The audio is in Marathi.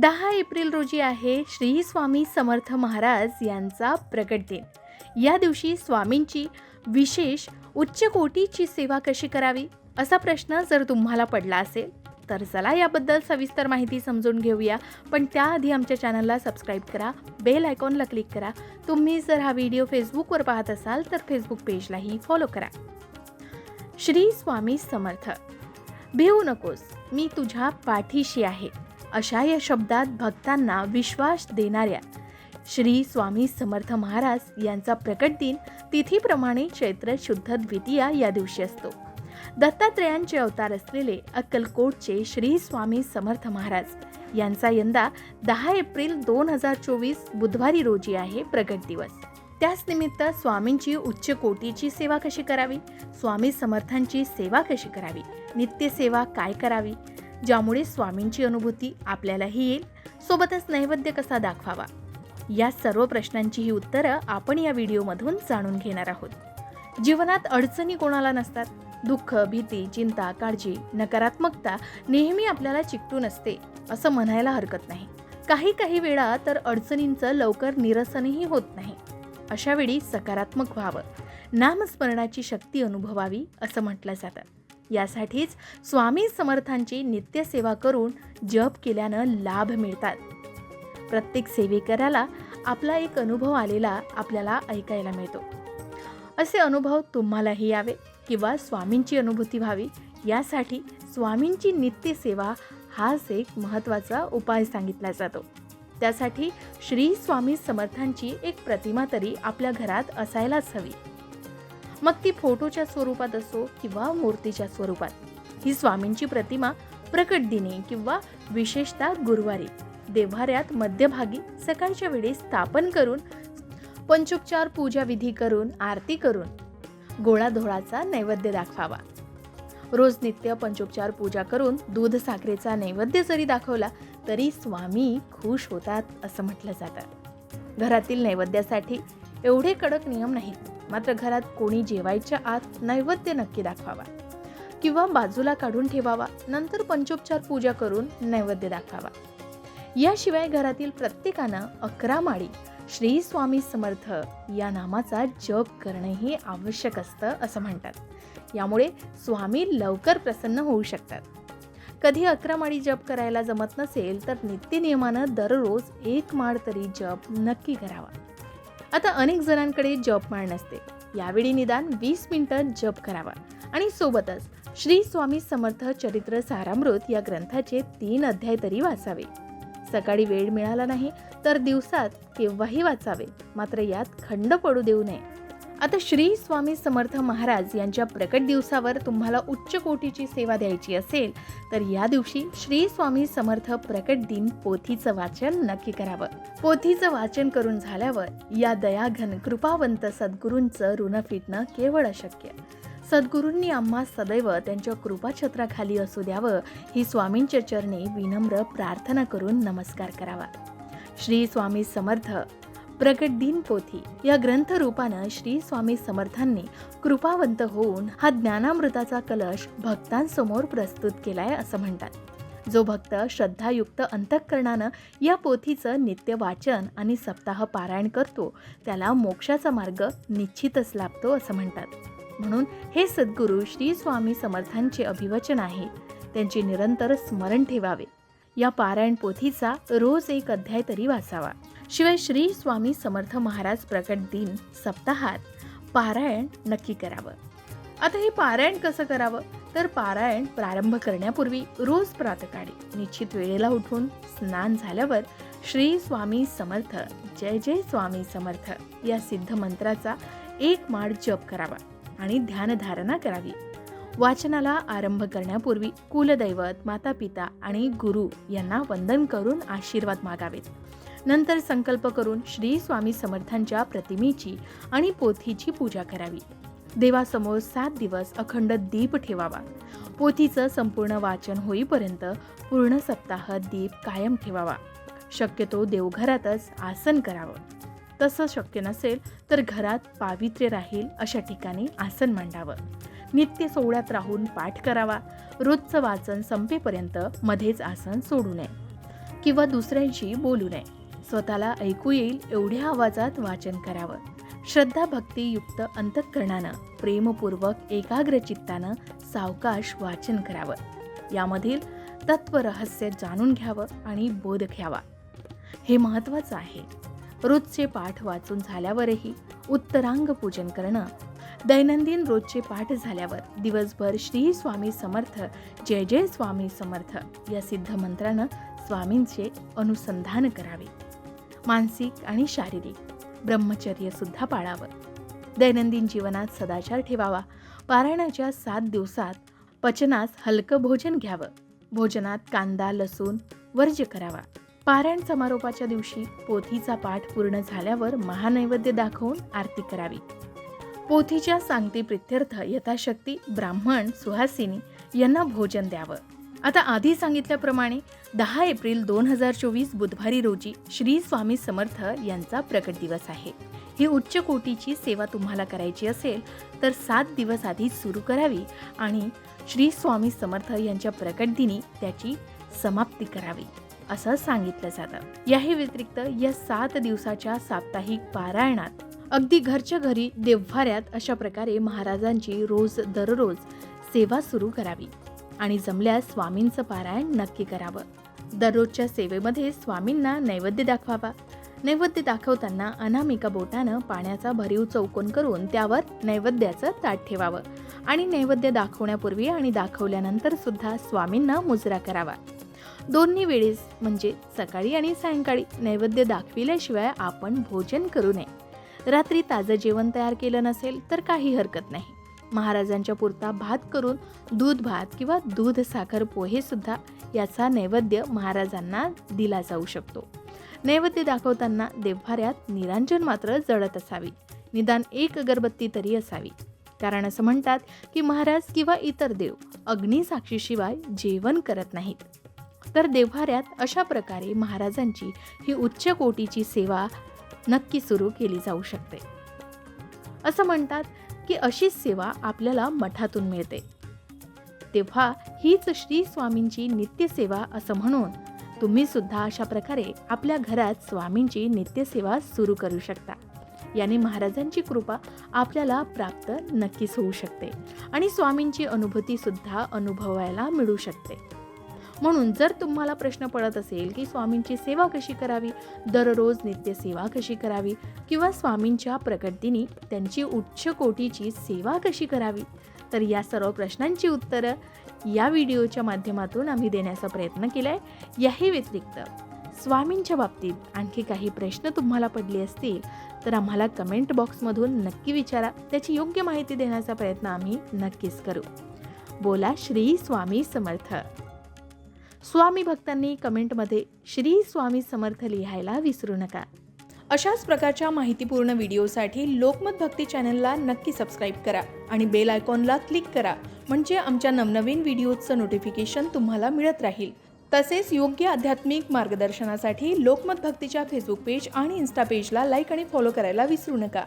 दहा एप्रिल रोजी आहे श्री स्वामी समर्थ महाराज यांचा प्रकट दिन. या दिवशी स्वामींची विशेष उच्च कोटीची सेवा कशी करावी असा प्रश्न जर तुम्हाला पडला असेल तर चला याबद्दल सविस्तर माहिती समजून घेऊया. पण त्याआधी आमच्या चॅनलला सबस्क्राईब करा बेल आयकॉनला क्लिक करा. तुम्ही जर हा व्हिडिओ फेसबुकवर पाहत असाल तर फेसबुक पेजलाही फॉलो करा. श्री स्वामी समर्थ भिवू नकोस मी तुझ्या पाठीशी आहे. अशा या शब्दात भक्तांना विश्वास देणाऱ्या श्री स्वामी समर्थ महाराज यांचा प्रकट दिन तिथीप्रमाणे चैत्र शुद्ध द्वितीया या दिवशी असतो. दत्तात्रयांचे अवतार असलेले अक्कलकोटचे श्री स्वामी समर्थ महाराज यांचा यंदा दहा एप्रिल दोन हजार चोवीस बुधवारी रोजी आहे प्रकट दिवस. त्याच निमित्त स्वामींची उच्च कोटीची सेवा कशी करावी? स्वामी समर्थांची सेवा कशी करावी? नित्यसेवा काय करावी? ज्यामुळे स्वामींची अनुभूती आपल्यालाही येईल. सोबतच नैवेद्य कसा दाखवावा? या सर्व प्रश्नांची ही उत्तरं आपण या व्हिडिओमधून जाणून घेणार आहोत. जीवनात अडचणी कोणाला नसतात? दुःख भीती चिंता काळजी नकारात्मकता नेहमी आपल्याला चिकटून असते असं म्हणायला हरकत नाही. काही काही वेळा तर अडचणींचं लवकर निरसनही होत नाही. अशावेळी सकारात्मक व्हावं. नामस्मरणाची शक्ती अनुभवावी असं म्हटलं जातं. यासाठीच स्वामी समर्थांची नित्यसेवा करून जप केल्यानं लाभ मिळतात. प्रत्येक सेवेकऱ्याला आपला एक अनुभव आलेला आपल्याला ऐकायला मिळतो. असे अनुभव तुम्हालाही यावे किंवा स्वामींची अनुभूती व्हावी यासाठी स्वामींची नित्यसेवा हाच एक महत्त्वाचा उपाय सांगितला जातो. त्यासाठी श्री स्वामी समर्थांची एक प्रतिमा तरी आपल्या घरात असायलाच हवी. मग ती फोटोच्या स्वरूपात असो किंवा मूर्तीच्या स्वरूपात. ही स्वामींची प्रतिमा प्रकट दिने किंवा विशेषतः गुरुवारी देव्हाऱ्यात मध्यभागी सकाळच्या वेळी स्थापन करून पंचोपचार पूजा विधी करून आरती करून गोळाधोळाचा नैवेद्य दाखवावा. रोज नित्य पंचोपचार पूजा करून दूध साखरेचा नैवेद्य जरी दाखवला तरी स्वामी खुश होतात असं म्हटलं जातं. घरातील नैवेद्यासाठी एवढे कडक नियम नाहीत मात्र घरात कोणी जेवायच्या आत नैवेद्य नक्की दाखवावा. किंवा बाजूला काढून ठेवावा. नंतर पंचोपचार पूजा करून नैवेद्य दाखवावा. याशिवाय घरातील प्रत्येकानं अकरा माळी श्री स्वामी समर्थ या नामाचा जप करणेही आवश्यक असतं असं म्हणतात. यामुळे स्वामी लवकर प्रसन्न होऊ शकतात. कधी अकरा माळी जप करायला जमत नसेल तर नित्यनियमानं दररोज एक माळ तरी जप नक्की करावा. आता अनेक जणांकडे जप माळ नसते यावेळी निदान वीस मिनिटं जप करावा. आणि सोबतच श्री स्वामी समर्थ चरित्र सारामृत या ग्रंथाचे तीन अध्याय तरी वाचावे. सकाळी वेळ मिळाला नाही तर दिवसात केव्हाही वाचावे. मात्र यात खंड पडू देऊ नये. आता श्री स्वामी समर्थ महाराज यांच्या प्रकट दिवसावर तुम्हाला उच्च कोटीची सेवा द्यायची असेल तर या दिवशी श्री स्वामी समर्थ प्रकट दिन पोथीचं वाचन नक्की करावं. पोथीचं वाचन करून झाल्यावर या दयाघन कृपावंत सद्गुरूंचं ऋण फिटणं केवळ अशक्य. सद्गुरूंनी आम्हा सदैव त्यांच्या कृपाछत्राखाली असू द्यावं ही स्वामींच्या चरणी विनम्र प्रार्थना करून नमस्कार करावा. श्री स्वामी समर्थ प्रगट दिन पोथी या ग्रंथरूपानं श्री स्वामी समर्थांनी कृपावंत होऊन हा ज्ञानामृताचा कलश भक्तांसमोर प्रस्तुत केलाय असं म्हणतात. जो भक्त श्रद्धायुक्त अंतःकरणानं या पोथीचं नित्य वाचन आणि सप्ताह पारायण करतो त्याला मोक्षाचा मार्ग निश्चितच लाभतो असं म्हणतात. म्हणून हे सद्गुरू श्री स्वामी समर्थांचे अभिवचन आहे. त्यांचे निरंतर स्मरण ठेवावे. या पारायण पोथीचा रोज एक अध्याय तरी वाचावा. शिवाय श्री स्वामी समर्थ महाराज प्रकट दिन सप्ताहात पारायण नक्की करावं. आता हे पारायण कसं करावं? तर पारायण प्रारंभ करण्यापूर्वी रोज प्रातकाळी निश्चित वेळेला उठून स्नान झाल्यावर श्री स्वामी समर्थ जय जय स्वामी समर्थ या सिद्ध मंत्राचा एक माळ जप करावा आणि ध्यानधारणा करावी. वाचनाला आरंभ करण्यापूर्वी कुलदैवत माता पिता आणि गुरु यांना वंदन करून आशीर्वाद मागावेत. नंतर संकल्प करून श्री स्वामी समर्थांच्या प्रतिमेची आणि पोथीची पूजा करावी. देवासमोर सात दिवस अखंड दीप ठेवावा. पोथीचं संपूर्ण वाचन होईपर्यंत पूर्ण सप्ताह दीप कायम ठेवावा. शक्यतो देवघरातच आसन करावं. तसं शक्य नसेल तर घरात पावित्र्य राहील अशा ठिकाणी आसन मांडावं. नित्य सोहळ्यात राहून पाठ करावा. रोजचं वाचन संपेपर्यंत मध्येच आसन सोडू नये. किंवा दुसऱ्यांशी बोलू नये. स्वतःला ऐकू येईल एवढ्या आवाजात वाचन करावं. श्रद्धा भक्तीयुक्त अंतःकरणानं प्रेमपूर्वक एकाग्र चित्तानं सावकाश वाचन करावं. यामधील तत्वरहस्य जाणून घ्यावं आणि बोध घ्यावा. हे महत्त्वाचं आहे. रोजचे पाठ वाचून झाल्यावरही उत्तरांग पूजन करणं दैनंदिन रोजचे पाठ झाल्यावर दिवसभर श्री स्वामी समर्थ जय जय स्वामी समर्थ या सिद्ध मंत्रानं स्वामींचे अनुसंधान करावे. मानसिक आणि शारीरिक ब्रह्मचर्य सुद्धा पाळावं. दैनंदिन जीवनात सदाचार ठेवावा. पारायणाच्या सात दिवसात पचनास हलकं भोजन घ्यावं. भोजनात कांदा लसूण वर्ज्य करावा. पारायण समारोपाच्या दिवशी पोथीचा पाठ पूर्ण झाल्यावर महानैवेद्य दाखवून आरती करावी. पोथीच्या सांगती प्रित्यर्थ यथाशक्ती ब्राह्मण सुहासिनी यांना भोजन द्यावं. आता आधी सांगितल्याप्रमाणे दहा एप्रिल दोन हजार चोवीस बुधवारी रोजी श्री स्वामी समर्थ यांचा प्रकट दिवस आहे. ही उच्च कोटीची सेवा तुम्हाला करायची असेल तर सात दिवस आधी सुरू करावी आणि श्री स्वामी समर्थ यांच्या प्रकट दिनी त्याची समाप्ती करावी असं सांगितलं जातं. याही व्यतिरिक्त या सात दिवसाच्या साप्ताहिक पारायणात अगदी घरच्या घरी देव्हाऱ्यात अशा प्रकारे महाराजांची रोज दररोज सेवा सुरू करावी. आणि जमल्यास स्वामींचं पारायण नक्की करावं. दररोजच्या सेवेमध्ये स्वामींना नैवेद्य दाखवावा. नैवेद्य दाखवताना अनामिका बोटानं पाण्याचा भरीव चौकोन करून त्यावर नैवेद्याचं ताट ठेवावं आणि नैवेद्य दाखवण्यापूर्वी आणि दाखवल्यानंतर सुद्धा स्वामींना मुजरा करावा. दोन्ही वेळेस म्हणजे सकाळी आणि सायंकाळी नैवेद्य दाखविल्याशिवाय आपण भोजन करू नये. रात्री ताजं जेवण तयार केलं नसेल तर काही हरकत नाही. महाराजांच्या पुरता भात करून दूध भात किंवा दूध साखर पोहे सुद्धा याचा नैवेद्य महाराजांना दिला जाऊ शकतो. नैवेद्य दाखवताना देव्हाऱ्यात निरांजन मात्र जळत असावी. निदान एक अगरबत्ती तरी असावी. कारण असं म्हणतात की महाराज किंवा इतर देव अग्निसाक्षीशिवाय जेवण करत नाहीत. तर देव्हाऱ्यात अशा प्रकारे महाराजांची ही उच्च कोटीची सेवा नक्की सुरू केली जाऊ शकते. असं म्हणतात की अशीच सेवा आपल्याला मठातून मिळते. तेव्हा हीच श्री स्वामींची नित्यसेवा असं म्हणून तुम्ही सुद्धा अशा प्रकारे आपल्या घरात स्वामींची नित्यसेवा सुरू करू शकता. याने महाराजांची कृपा आपल्याला प्राप्त नक्कीच होऊ शकते आणि स्वामींची अनुभूती सुद्धा अनुभवायला मिळू शकते. म्हणून जर तुम्हाला प्रश्न पडत असेल की स्वामींची सेवा कशी करावी दररोज नित्य सेवा कशी करावी किंवा स्वामींच्या प्रकटदिनी त्यांची उच्च कोटीची सेवा कशी करावी तर या सर्व प्रश्नांची उत्तरं या व्हिडिओच्या माध्यमातून आम्ही देण्याचा प्रयत्न केला आहे याही व्यतिरिक्त स्वामींच्या बाबतीत आणखी काही प्रश्न तुम्हाला पडले असतील तर आम्हाला कमेंट बॉक्समधून नक्की विचारा. त्याची योग्य माहिती देण्याचा प्रयत्न आम्ही नक्कीच करू. बोला श्री स्वामी समर्थ. स्वामी भक्तांनी कमेंटमध्ये श्री स्वामी समर्थ लिहायला विसरू नका. अशाच प्रकारच्या माहितीपूर्ण व्हिडिओसाठी लोकमत भक्ती चॅनलला नक्की सबस्क्राईब करा आणि बेल आयकॉनला क्लिक करा म्हणजे आमच्या नवनवीन व्हिडिओचं नोटिफिकेशन तुम्हाला मिळत राहील. तसेच योग्य आध्यात्मिक मार्गदर्शनासाठी लोकमत भक्तीच्या फेसबुक पेज आणि इन्स्टा पेजला लाईक आणि फॉलो करायला विसरू नका.